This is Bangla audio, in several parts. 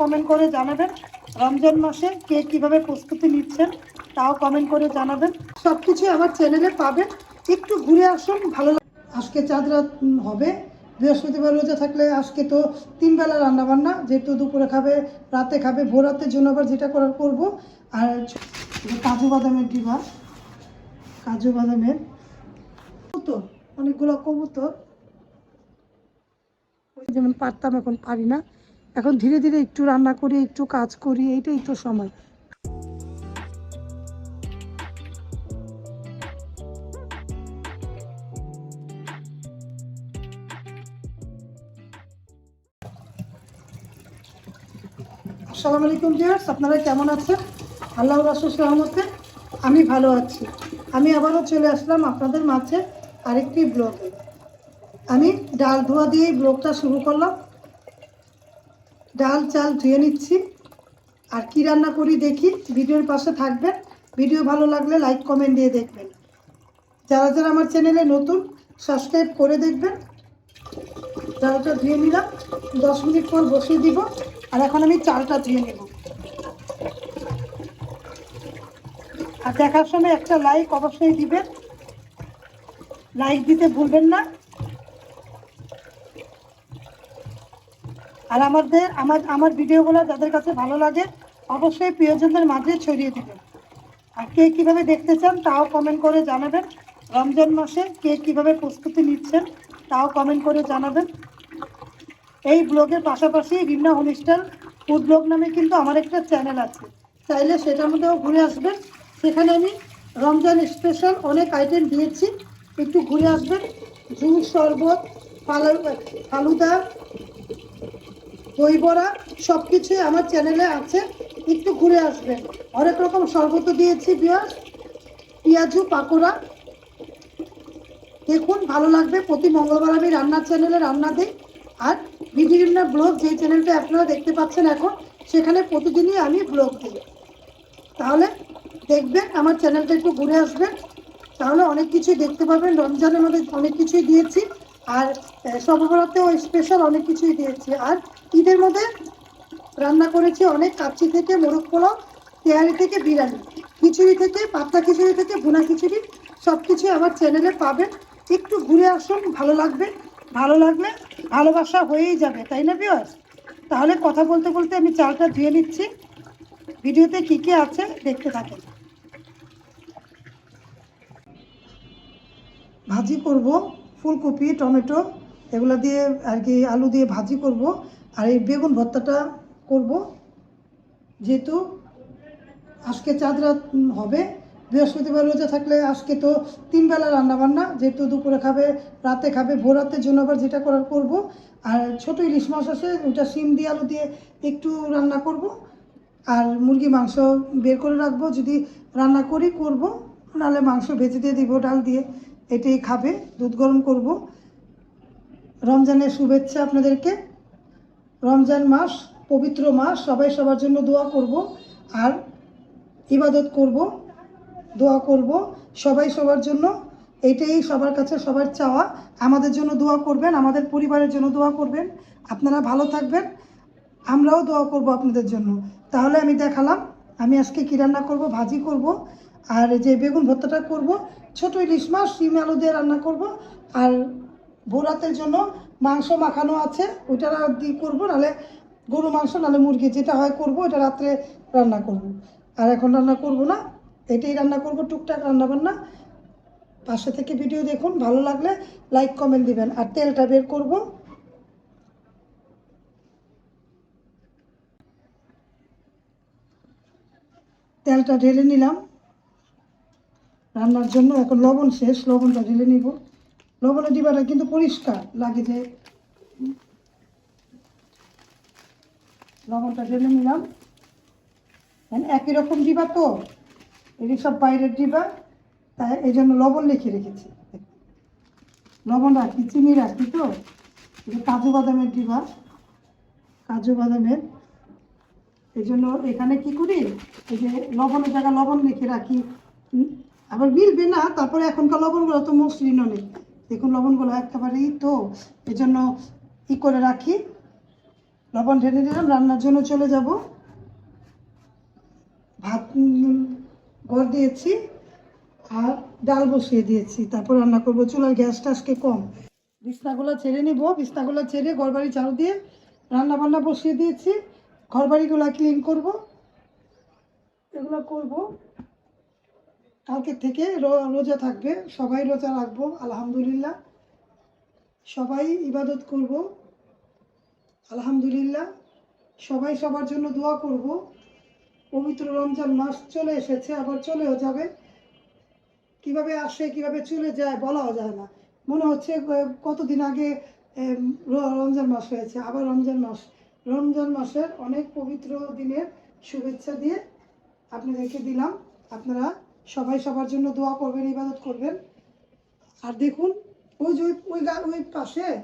কমেন্ট করে জানাবেন। রমজান মাসে কে কীভাবে প্রস্তুতি নিচ্ছেন, তাও কমেন্ট করে জানাবেন। সব কিছু আমার চ্যানেলে পাবেন। একটু ঘুরে আসুন, ভালো আজকে চাঁদ রাত হবে। বৃহস্পতিবার রোজা থাকলে আজকে তো তিন বেলা রান্না বান্না যেহেতু দুপুরে খাবে, রাতে খাবে, ভোর রাতের জন্য আবার যেটা করার করব। আর কাজু বাদামের ডিবা, কাজু বাদামের কবুতর, অনেকগুলো কবুতর। যেমন পারতাম, এখন পারি না। এখন ধীরে ধীরে একটু রান্না করি, একটু কাজ করি, এইটাই তো সময়। আসসালামু আলাইকুম ভিউয়ার্স আপনারা কেমন আছেন? আল্লাহ রাসুল রহমতে আমি ভালো আছি। আমি আবারও চলে আসলাম আপনাদের মাঝে আরেকটি ব্লগে আমি ডাল ধোয়া দিয়ে ব্লগটা শুরু করলাম। ডাল চাল ধুয়ে নিচ্ছি। আর কি রান্না করি দেখি, ভিডিওর পাশে থাকবেন। ভিডিও ভালো লাগলে লাইক, কমেন্ট দিয়ে দেখবেন। যারা যারা আমার চ্যানেলে নতুন, সাবস্ক্রাইব করে দেখবেন। ডালটা ধুয়ে নিলাম, দশ মিনিট পর বসিয়ে দিব। আর এখন আমি চালটা ধুয়ে নেব। আর দেখার সময় একটা লাইক অবশ্যই দিবেন। লাইক দিতে ভুলবেন না। আর আমাদের, আমার আমার ভিডিওগুলো যাদের কাছে ভালো লাগে, অবশ্যই প্রিয়জনদের মাঝে ছড়িয়ে দেবেন। আর কে কীভাবে দেখতে চান, তাও কমেন্ট করে জানাবেন। রমজান মাসে কে কীভাবে প্রস্তুতি নিচ্ছেন, তাও কমেন্ট করে জানাবেন। এই ব্লগের পাশাপাশি রিমনা হোমস্টাইল ফুড ব্লগ নামে কিন্তু আমার একটা চ্যানেল আছে। চাইলে সেটার মধ্যেও ঘুরে আসবেন। সেখানে আমি রমজান স্পেশাল অনেক আইটেম দিয়েছি। একটু ঘুরে আসবেন। জুস শরবত, ফালু, ফালুদা দই বড়া সব কিছুই আমার চ্যানেলে আছে। একটু ঘুরে আসবেন অনেক রকম শরবত দিয়েছি বিয়ার পেঁয়াজু, পাকোড়া। দেখুন, ভালো লাগবে। প্রতি মঙ্গলবার আমি রান্নার চ্যানেলে রান্না দিই। আর বিভিন্ন ব্লগ যে চ্যানেলটা আপনারা দেখতে পাচ্ছেন এখন, সেখানে প্রতিদিনই আমি ব্লগ দিই। তাহলে দেখবেন, আমার চ্যানেলটা একটু ঘুরে আসবেন তাহলে অনেক কিছুই দেখতে পাবেন। রমজানের মধ্যে অনেক কিছুই দিয়েছি। আর সর্বভারতেও স্পেশাল অনেক কিছুই দিয়েছি। আর ঈদের মধ্যে রান্না করেছি অনেক কাচ্চি থেকে মোরগ পোলাও তেয়ারি থেকে বিরিয়ানি, খিচুড়ি থেকে পাতলা খিচুড়ি থেকে ভুনা খিচুড়ি সব কিছুই আমার চ্যানেলে পাবেন। একটু ঘুরে আসুন, ভালো লাগবে। ভালো লাগলে ভালোবাসা হয়েই যাবে, তাই না বিয়ার্স তাহলে কথা বলতে বলতে আমি চালটা ধুয়ে নিচ্ছি। ভিডিওতে কী কী আছে দেখতে থাকেন। ভাজি করব। ফুলকপি, টমেটো এগুলো দিয়ে আর কি আলু দিয়ে ভাজি করব। আর এই বেগুন ভর্তাটা করব। যেহেতু আজকে চাঁদ রাত হবে, বৃহস্পতিবার রোজা থাকলে আজকে তো তিন বেলা রান্না বান্না যেহেতু দুপুরে খাবে, রাতে খাবে, ভোর রাতের জন্য আবার যেটা করার করব। আর ছোট ইলিশ মাছ আছে, ওটা শিম দিয়ে আলু দিয়ে একটু রান্না করব। আর মুরগি মাংস বের করে রাখব, যদি রান্না করি করব, নাহলে মাংস ভেজে দিয়ে দিব ডাল দিয়ে। এটাই খাবে, দুধ গরম করব। রমজানের শুভেচ্ছা আপনাদেরকে। রমজান মাস, পবিত্র মাস, সবাই সবার জন্য দোয়া করব আর ইবাদত করব, দোয়া করব। সবাই সবার জন্য, এটাই সবার কাছে সবার চাওয়া। আমাদের জন্য দোয়া করবেন, আমাদের পরিবারের জন্য দোয়া করবেন। আপনারা ভালো থাকবেন, আমরাও দোয়া করব আপনাদের জন্য। তাহলে আমি দেখালাম, আমি আজকে কী রান্না করব, ভাজি করব, আর যে বেগুন ভর্তাটা করব ছোট ইলিশ মাছ, শিম আলু দিয়ে রান্না করব। আর ভোরাতের জন্য মাংস মাখানো আছে, ওইটা দিয়ে করব, নাহলে গরু মাংস, নাহলে মুরগি যেটা হয় করব ওটা রাত্রে রান্না করব। আর এখন রান্না করব না, এটাই রান্না করব, টুকটাক রান্না বান্না। পাশে থেকে ভিডিও দেখুন, ভালো লাগলে লাইক, কমেন্ট দিবেন, আর তেলটা বের করব। তেলটা ঢেলে নিলাম। রান্নার জন্য এখন লবণ শেষ, লবণটা ঢেলে নিব। লবণের ডিবাটা কিন্তু পরিষ্কার লাগে যে, লবণটা ঢেলে নিলাম। মানে একই রকম ডিবা তো, এটি সব বাইরের ডিবা, তাই এই জন্য লবণ লিখে রেখেছি। লবণ রাখি, চিনি রাখি তো কাজু বাদামের ডিবা, কাজু বাদামের। এই জন্য এখানে কি করি, এই যে লবণের জায়গা লবণ লিখে রাখি আবার মিলবে না, তারপরে এখনকার লবণগুলো তো মসৃণও নেই দেখুন লবণগুলো একেবারেই তো এই জন্য ই করে রাখি। লবণ ঢেলে দিলাম, রান্নার জন্য চলে যাব। ভাত ঘর দিয়েছি আর ডাল বসিয়ে দিয়েছি, তারপর রান্না করব। চুলার গ্যাসটা আজকে কম। বিছনাগুলো ছেড়ে নিব, বিছনাগুলো ছেড়ে ঘরবাড়ি ঝাড়ু দিয়ে রান্না বান্না বসিয়ে দিয়েছি। ঘরবাড়িগুলো ক্লিন করব। এগুলো করব। কালকে থেকে রোজা থাকবে, সবাই রোজা রাখব, আলহামদুলিল্লাহ। সবাই ইবাদত করব, আলহামদুলিল্লাহ। সবাই সবার জন্য দোয়া করব। পবিত্র রমজান মাস চলে এসেছে, আবার চলেও যাবে। কীভাবে আসে, কীভাবে চলে যায় বলাও যায় না। মনে হচ্ছে কতদিন আগে রমজান মাস হয়েছে, আবার রমজান মাস। রমজান মাসের অনেক পবিত্র দিনের শুভেচ্ছা দিয়ে আপনাদেরকে দিলাম। আপনারা সবাই সবার জন্য দোয়া করবেন, ইবাদত করবেন। আর দেখুন, ওই যে ওই- ওই পাশে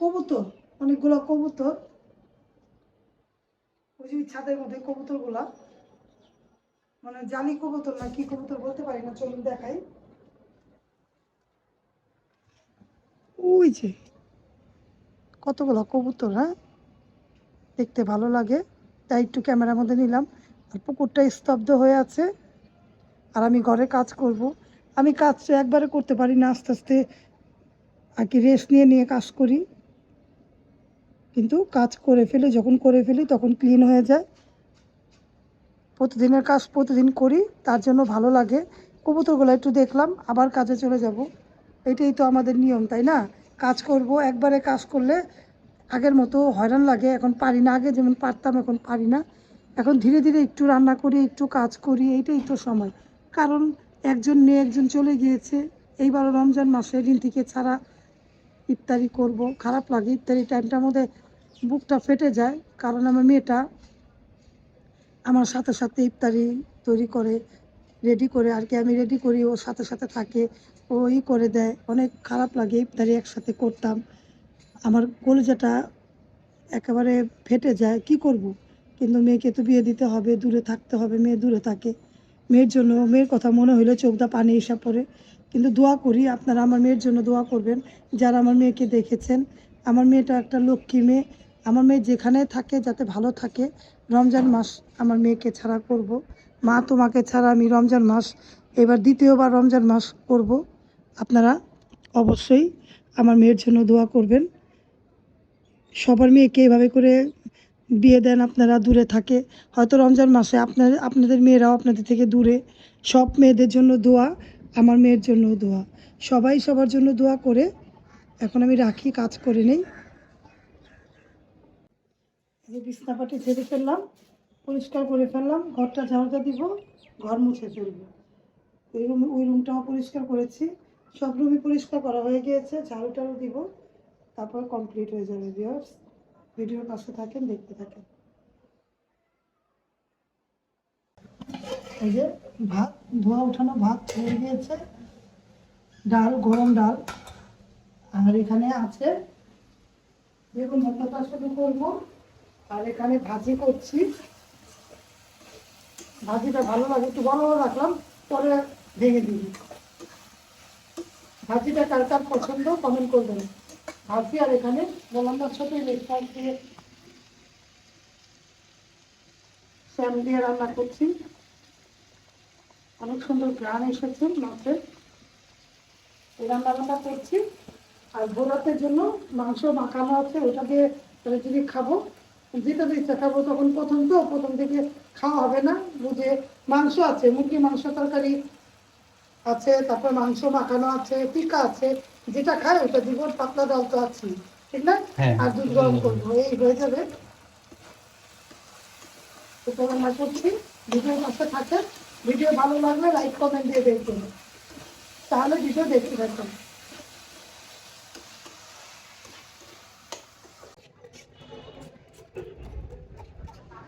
কবুতর, অনেকগুলো কবুতর। ওই যে ছাদের মধ্যে কবুতরগুলা। মানে জালি কবুতর না কি কবুতর বলতে পারি না, চলুন দেখাই। ওই যে কতগুলো কবুতর হ্যাঁ? দেখতে ভালো লাগে। তাই একটু ক্যামেরার মধ্যে নিলাম। আর পুকুরটা স্তব্ধ হয়ে আছে। আমি ঘরে কাজ করব। আমি কাজ একবারে করতে পারি না, আস্তে আস্তে আর কি রেস্ট নিয়ে নিয়ে কাজ করি। কিন্তু কাজ করে ফেলি, যখন করে ফেলি তখন ক্লিন হয়ে যায়। প্রতিদিনের কাজ প্রতিদিন করি, তার জন্য ভালো লাগে। কবুতরগুলো একটু দেখলাম, আবার কাজে চলে যাব। এটাই তো আমাদের নিয়ম, তাই না? কাজ করব, একবারে কাজ করলে আগের মতো হয়রান লাগে। এখন পারি না, আগে যেমন পারতাম, এখন পারি না। এখন ধীরে ধীরে একটু রান্না করি, একটু কাজ করি, এইটাই তো সময়। কারণ একজন মেয়ে একজন চলে গিয়েছে। এইবার রমজান মাসে দিন থেকে ছাড়া ইফতারি করব। খারাপ লাগে, ইফতারি টাইমটার মধ্যে বুকটা ফেটে যায়, কারণ আমার মেয়েটা আমার সাথে সাথে ইফতারি তৈরি করে, রেডি করে, আর কি আমি রেডি করি ওর সাথে সাথে থাকে, ও ই করে দেয়। অনেক খারাপ লাগে ইফতারি একসাথে করতাম। আমার কলিজাটা একেবারে ফেটে যায়, কি করব? কিন্তু মেয়েকে তো বিয়ে দিতে হবে, দূরে থাকতে হবে, মেয়ে দূরে থাকে। মেয়ের জন্য, মেয়ের কথা মনে হইলে চোখদা পানি এসে পড়ে। কিন্তু দোয়া করি, আপনারা আমার মেয়ের জন্য দোয়া করবেন। যারা আমার মেয়েকে দেখেছেন, আমার মেয়েটা একটা লক্ষ্মী মেয়ে। আমার মেয়ে যেখানে থাকে, যাতে ভালো থাকে, রমজান মাস আমার মেয়েকে ছাড়া করব। মা তোমাকে ছাড়া আমি রমজান মাস, এবার দ্বিতীয়বার রমজান মাস করব। আপনারা অবশ্যই আমার মেয়ের জন্য দোয়া করবেন। সবার মেয়েকে এভাবে করে বিয়ে দেন, আপনারা দূরে থাকে। হয়তো রমজান মাসে আপনার, আপনাদের মেয়েরাও আপনাদের থেকে দূরে। সব মেয়েদের জন্য দোয়া, আমার মেয়ের জন্য দোয়া। সবাই সবার জন্য দোয়া করে। এখন আমি রাখি, কাজ করে নেই। যে বিছনাপাটি ছেড়ে ফেললাম, পরিষ্কার করে ফেললাম, ঘরটা ঝাড়ুটা দিব, ঘর মুছে ফেলব। ওই রুম, ওই রুমটাও পরিষ্কার করেছি। সব রুমই পরিষ্কার করা হয়ে গিয়েছে, ঝাড়ু দিব, তারপর কমপ্লিট হয়ে যাবে ভিউয়ার্স ভিডিওর পাশে থাকেন, দেখতে থাকেন। এই যে ভাত, ধোয়া উঠানো ভাত হয়ে গিয়েছে। ডাল, গরম ডাল। আর এখানে আছে বেগুন ভর্তাটা শুরু করব, আর এখানে ভাজি করছি। ভাজিটা ভালো লাগে, একটু বড় বড় রাখলাম, পরে ভেঙে দিবি। ভাজিটা কার কার পছন্দ কমেন্ট করবেন। ভাজি আর এখানে। বললাম তার সাথে লেখার দিয়ে শ্যাম দিয়ে রান্না করছি অনেক সুন্দর গ্রান এসেছে মাছের এই রান্নাটা করছি। আর ভোরাতের জন্য মাংস মাখানো আছে, ওটা দিয়ে যদি খাব, যেটা ইচ্ছা খাব, তখন প্রথম তো, প্রথম থেকে খাওয়া হবে না। বুঝে মাংস আছে মুরগি মাংস তরকারি আছে, তারপর মাংস মাখানো আছে টিকা আছে। যেটা খায় ওটা দিব পাতলা ডাল তো আছে ঠিক না? হ্যাঁ। আর দুধ গরম করব এই হয়ে যাবে। এটা রান্না করছি ভিডিও পাশে থাকে ভিডিও ভালো লাগলে লাইক কমেন্ট দিয়ে দেখবেন তাহলে ভিডিও দেখতে থাকবেন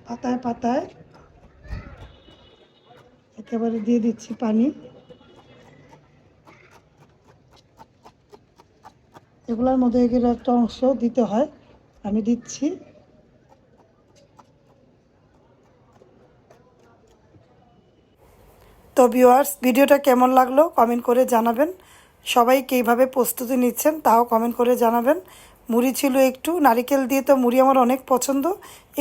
পাতায় পাতায় একেবারে দিয়ে দিচ্ছি পানি। এগুলোর মধ্যে এগুলো একটা অংশ দিতে হয়। আমি দিচ্ছি। তো ভিউয়ার্স ভিডিওটা কেমন লাগল কমেন্ট করে জানাবেন। সবাই কীভাবে প্রস্তুতি নিচ্ছেন তাও কমেন্ট করে জানাবেন। মুড়ি ছিল একটু, নারিকেল দিয়ে তো মুড়ি আমার অনেক পছন্দ।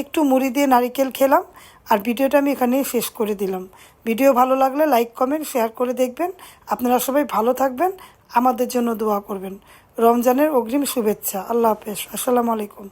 একটু মুড়ি দিয়ে নারিকেল খেলাম আর ভিডিওটা আমি এখানেই শেষ করে দিলাম। ভিডিও ভালো লাগলে লাইক, কমেন্ট শেয়ার করে দেখবেন। আপনারা সবাই ভালো থাকবেন। আমাদের জন্য দোয়া করবেন। রমজানের অগ্রিম শুভেচ্ছা। আল্লাহ হাফেজ। আসসালামু আলাইকুম।